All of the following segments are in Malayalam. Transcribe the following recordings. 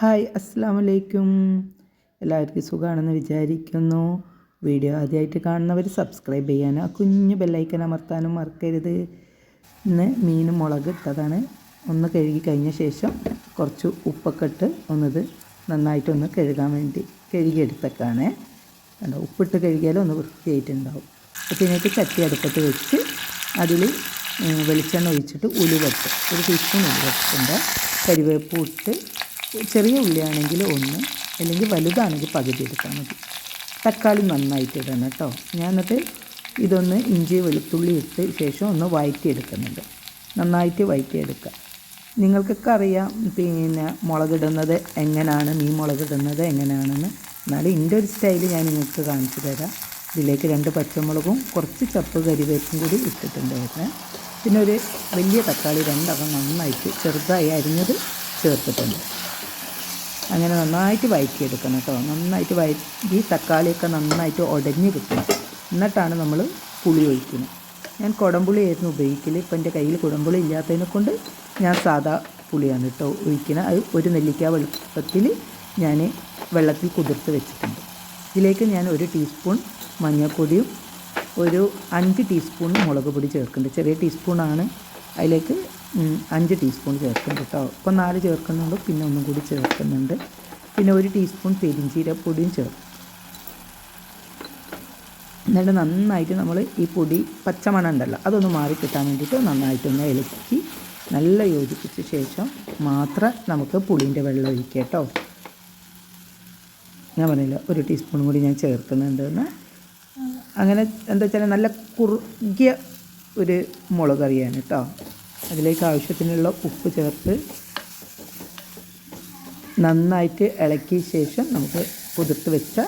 ഹായ് അസ്സാം വലൈക്കും എല്ലാവർക്കും സുഖമാണെന്ന് വിചാരിക്കുന്നു. വീഡിയോ ആദ്യമായിട്ട് കാണുന്നവർ സബ്സ്ക്രൈബ് ചെയ്യാനും ആ കുഞ്ഞു ബെല്ലൈക്കൻ അമർത്താനും മറക്കരുത്. ഇന്ന് മീനും മുളക് ഇട്ടതാണ്. ഒന്ന് കഴുകി കഴിഞ്ഞ ശേഷം കുറച്ച് ഉപ്പൊക്കെ ഇട്ട് ഒന്നത് നന്നായിട്ടൊന്ന് കഴുകാൻ വേണ്ടി കഴുകിയെടുത്തേക്കാണ്. കണ്ടോ ഉപ്പിട്ട് കഴുകിയാലും ഒന്ന് വൃത്തിയായിട്ടുണ്ടാവും. അപ്പോൾ ഇതിനേക്ക് ചട്ടി അടുപ്പത്ത് വെച്ച് അതിൽ വെളിച്ചെണ്ണ ഒഴിച്ചിട്ട് ഉലുവട്ട് ഒരു ടീസ്പൂൺ ഉലുവട്ടുണ്ട് കരിവേപ്പ് ഇട്ട് ചെറിയ ഉള്ളിയാണെങ്കിൽ ഒന്ന് അല്ലെങ്കിൽ വലുതാണെങ്കിൽ പകുതി എടുത്താൽ മതി. തക്കാളി നന്നായിട്ട് ഇടണം കേട്ടോ. ഞാൻ എന്നിട്ട് ഇതൊന്ന് ഇഞ്ചി വെളുത്തുള്ളി ഇട്ട് ശേഷം ഒന്ന് വഴറ്റിയെടുക്കുന്നുണ്ട് നന്നായിട്ട് വഴറ്റിയെടുക്കുക നിങ്ങൾക്കൊക്കെ അറിയാം പിന്നെ മുളകിടുന്നത് എങ്ങനെയാണ് മീൻ മുളകിടുന്നത് എങ്ങനെയാണെന്ന് എന്നാലും എന്റെ ഒരു സ്റ്റൈൽ ഞാൻ നിങ്ങൾക്ക് കാണിച്ചു തരാം. ഇതിലേക്ക് രണ്ട് പച്ചമുളകും കുറച്ച് ചപ്പ് കരിവേപ്പും കൂടി ഇട്ടിട്ടുണ്ടായിരുന്നു പിന്നെ ഒരു വലിയ തക്കാളി രണ്ടകം നന്നായിട്ട് ചെറുതായി അരിഞ്ഞത് ചേർത്തിട്ടുണ്ട്. അങ്ങനെ നന്നായിട്ട് വഴറ്റിയെടുക്കണം കേട്ടോ. നന്നായിട്ട് വഴറ്റി തക്കാളിയൊക്കെ നന്നായിട്ട് ഉടഞ്ഞ് കിട്ടണം. എന്നിട്ടാണ് നമ്മൾ പുളി ഒഴിക്കുന്നത്. ഞാൻ കുടംപുളി ആയിരുന്നു ഉപയോഗിക്കൽ ഇപ്പം എന്റെ കയ്യിൽ കുടംപുളി ഇല്ലാത്തതിനെ കൊണ്ട് ഞാൻ സാധാ പുളിയാണ് കേട്ടോ ഒഴിക്കുന്നത് അത് ഒരു നെല്ലിക്ക വെളുപ്പത്തിൽ ഞാൻ വെള്ളത്തിൽ കുതിർത്ത് വെച്ചിട്ടുണ്ട്. ഇതിലേക്ക് ഞാൻ ഒരു ടീസ്പൂൺ മഞ്ഞൾപ്പൊടിയും ഒരു അഞ്ച് ടീസ്പൂൺ മുളക് പൊടി ചേർക്കുന്നുണ്ട്. ചെറിയ ടീസ്പൂണാണ് അതിലേക്ക് അഞ്ച് ടീസ്പൂൺ ചേർക്കുന്നുണ്ട് കേട്ടോ. ഇപ്പോൾ നാല് ചേർക്കുന്നുണ്ട് പിന്നെ ഒന്നും കൂടി ചേർക്കുന്നുണ്ട്. പിന്നെ ഒരു ടീസ്പൂൺ പെരിഞ്ചീരപ്പൊടിയും ചേർക്കും. എന്നിട്ട് നന്നായിട്ട് നമ്മൾ ഈ പൊടി പച്ചമണം ഉണ്ടല്ലോ അതൊന്ന് മാറി കിട്ടാൻ വേണ്ടിയിട്ട് നന്നായിട്ടൊന്ന് ഇളക്കി നല്ല യോജിപ്പിച്ച ശേഷം മാത്രം നമുക്ക് പുളിന്റെ വെള്ളം ഒഴിക്കുക കേട്ടോ. ഞാൻ പറഞ്ഞില്ല ഒരു ടീസ്പൂൺ കൂടി ഞാൻ ചേർക്കുന്നുണ്ടെന്ന് അങ്ങനെ എന്താ വെച്ചാൽ നല്ല കുറുകിയ ഒരു മുളകറിയാണ് കേട്ടോ. അതിലേക്ക് ആവശ്യത്തിനുള്ള ഉപ്പ് ചേർത്ത് നന്നായിട്ട് ഇളക്കിയ ശേഷം നമുക്ക് കുതിർത്ത് വെച്ച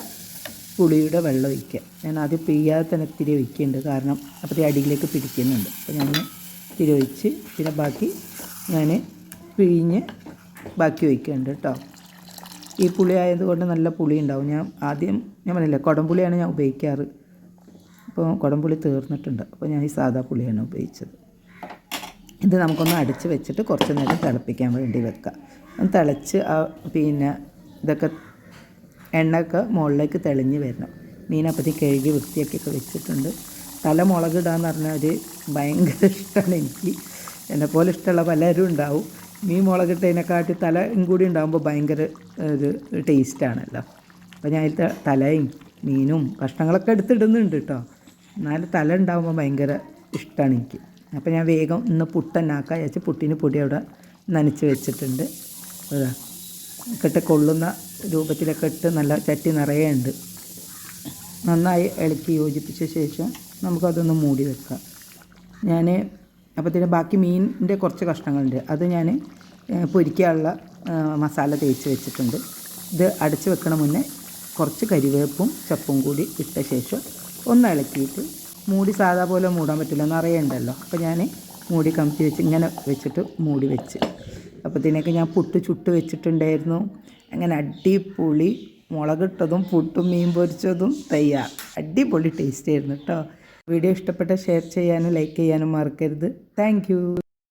പുളിയുടെ വെള്ളം ഒഴിക്കുക. ഞാൻ ആദ്യം പിയ്യാതെ തന്നെ തിരി ഒഴിക്കുന്നുണ്ട് കാരണം അപ്പോഴത്തെ അടിയിലേക്ക് പിടിക്കുന്നുണ്ട്. അപ്പോൾ ഞാൻ തിരി ഒഴിച്ച് പിന്നെ ബാക്കി ഞാൻ പിഴിഞ്ഞ് ബാക്കി ഒഴിക്കുന്നുണ്ട് കേട്ടോ. ഈ പുളി ആയതുകൊണ്ട് നല്ല പുളി ഉണ്ടാവും. ഞാൻ ആദ്യം ഞാൻ പറഞ്ഞില്ല കുടംപുളിയാണ് ഞാൻ ഉപയോഗിക്കാറ്. അപ്പോൾ കുടംപുളി തീർന്നിട്ടുണ്ട്. അപ്പോൾ ഞാൻ ഈ സാധാ പുളിയാണ് ഉപയോഗിച്ചത്. ഇത് നമുക്കൊന്ന് അടിച്ച് വെച്ചിട്ട് കുറച്ച് നേരം തിളപ്പിക്കാൻ വേണ്ടി വെക്കാം ഒന്ന് തിളച്ച് ആ പിന്നെ ഇതൊക്കെ എണ്ണയൊക്കെ മുകളിലേക്ക് തെളിഞ്ഞ് വരണം. മീനപ്പത്തി കഴുകി വൃത്തിയാക്കിയൊക്കെ വെച്ചിട്ടുണ്ട്. തല മുളക് ഇടാന്ന് പറഞ്ഞാൽ ഒരു ഭയങ്കര ഇഷ്ടമാണ് എനിക്ക്. എന്നെ പോലെ ഇഷ്ടമുള്ള പലരും ഉണ്ടാവും. മീൻ മുളകിട്ടതിനെക്കാട്ടി തലയും കൂടി ഉണ്ടാകുമ്പോൾ ഭയങ്കര ഒരു ടേസ്റ്റാണല്ലോ അപ്പോൾ ഞാൻ അതിൽ തലയും മീനും കഷ്ണങ്ങളൊക്കെ എടുത്തിടുന്നുണ്ട് കേട്ടോ. എന്നാലും തല ഉണ്ടാകുമ്പോൾ ഭയങ്കര ഇഷ്ടമാണ് എനിക്ക്. അപ്പോൾ ഞാൻ വേഗം ഇന്ന് പുട്ടെന്നാക്കാം. വെച്ച് പുട്ടിന് പൊടി അവിടെ നനച്ച് വെച്ചിട്ടുണ്ട്. കെട്ട് കൊള്ളുന്ന രൂപത്തിലൊക്കെ ഇട്ട് നല്ല ചട്ടി നിറയെ ഉണ്ട്. നന്നായി ഇളക്കി യോജിപ്പിച്ച ശേഷം നമുക്കതൊന്ന് മൂടി വെക്കാം. ഞാൻ അപ്പോഴത്തേന് ബാക്കി മീനിന്റെ കുറച്ച് കഷ്ണങ്ങളുണ്ട്. അത് ഞാൻ പൊരിക്കാനുള്ള മസാല തേച്ച് വെച്ചിട്ടുണ്ട്. ഇത് അടച്ച് വെക്കണ മുന്നേ കുറച്ച് കരിവേപ്പും ചപ്പും കൂടി ഇട്ട ശേഷം ഒന്ന് ഇളക്കിയിട്ട് മൂടി സാധാ പോലെ മൂടാൻ പറ്റില്ല എന്ന് അറിയണ്ടല്ലോ അപ്പോൾ ഞാൻ മൂടി കമ്പി വെച്ച് ഇങ്ങനെ വെച്ചിട്ട് മൂടി വെച്ച്. അപ്പോഴത്തേനൊക്കെ ഞാൻ പുട്ട് ചുട്ട് വെച്ചിട്ടുണ്ടായിരുന്നു. അങ്ങനെ അടിപൊളി മുളകിട്ടതും പുട്ടും മീൻ പൊരിച്ചതും തയ്യാർ. അടിപൊളി ടേസ്റ്റ് ആയിരുന്നു കേട്ടോ വീഡിയോ ഇഷ്ടപ്പെട്ട ഷെയർ ചെയ്യാനും ലൈക്ക് ചെയ്യാനും മറക്കരുത്. താങ്ക്